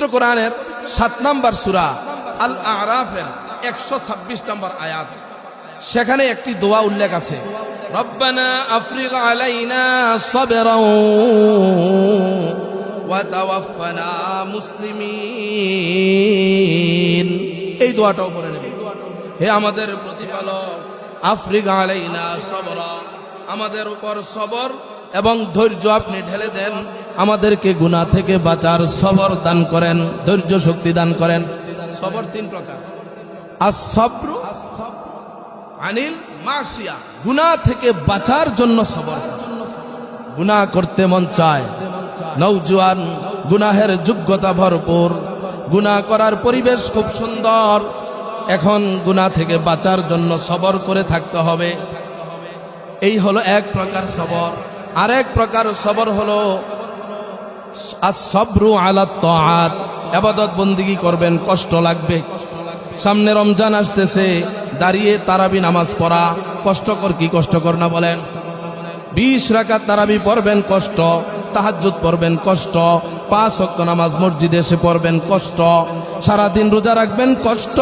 পবিত্র কোরআনের সাত নাম্বার সুরা আল আরাফের একশো ছাব্বিশ নম্বর আয়াত। সেখানে একটি দোয়া উল্লেখ আছে। রব্বানা আফরিক আলাইনা সাবরাও ওয়া তাওয়াফানা মুসলিমিন। এই দোয়াটাও পড়ে নেবে। হে আমাদের প্রতিপালক আফ্রিকা আলাইনা সবর, আমাদের উপর সবর এবং ধৈর্য আপনি ঢেলে দেন। আমাদেরকে গুনাহ থেকে বাঁচার সবর দান করেন ধৈর্য শক্তি দান করেন। সবর তিন প্রকার। আর সব্র আনিল মাসিয়া গুনাহ থেকে বাঁচার জন্য সবর। গুনাহ করতে মন চায়। নৌজওয়ান গুনাহের যোগ্যতা ভরপুর। গুনাহ করার পরিবেশ খুব সুন্দর। এখন গুনাহ থেকে বাঁচার জন্য সবর করে থাকতে হবে। এই হলো এক প্রকার সবর। আরেক প্রকার সবর হলো সবরু আলা তাআত। আবাদত বন্দিগি করবেন, কষ্ট লাগবে। সামনে রমজান আসতেছে, দাঁড়িয়ে তারাবি নামাজ পড়া, কষ্টকর কি কষ্টকর না বলেন? বিশ রাকাত তারাবি পড়বেন, কষ্ট। তাহাজ্জুদ পড়বেন, কষ্ট। পাঁচ অক্ত নামাজ মসজিদে এসে পড়বেন, কষ্ট। সারাদিন রোজা রাখবেন, কষ্ট।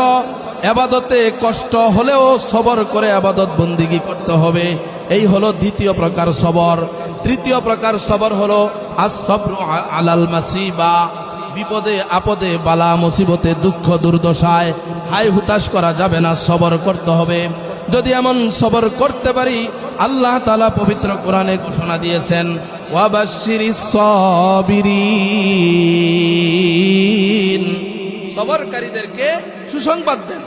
আবাদতে কষ্ট হলেও সবর করে আবাদত বন্দিগি করতে হবে। এই হলো দ্বিতীয় প্রকার সবর। তৃতীয় প্রকার সবর হলো আজ সবর আলাল মাসিবা। বিপদে, আপদে, বালা, মুসিবতে, দুঃখ, দুর্দশায় হাই হুতাশ করা যাবে না, সবর করতে হবে। যদি এমন সবর করতে পারি, আল্লাহ তালা পবিত্র কোরআনে ঘোষণা দিয়েছেন ওয়াবাশিরিস সাবিরিন সবরকারীদেরকে সুসংবাদ দেন।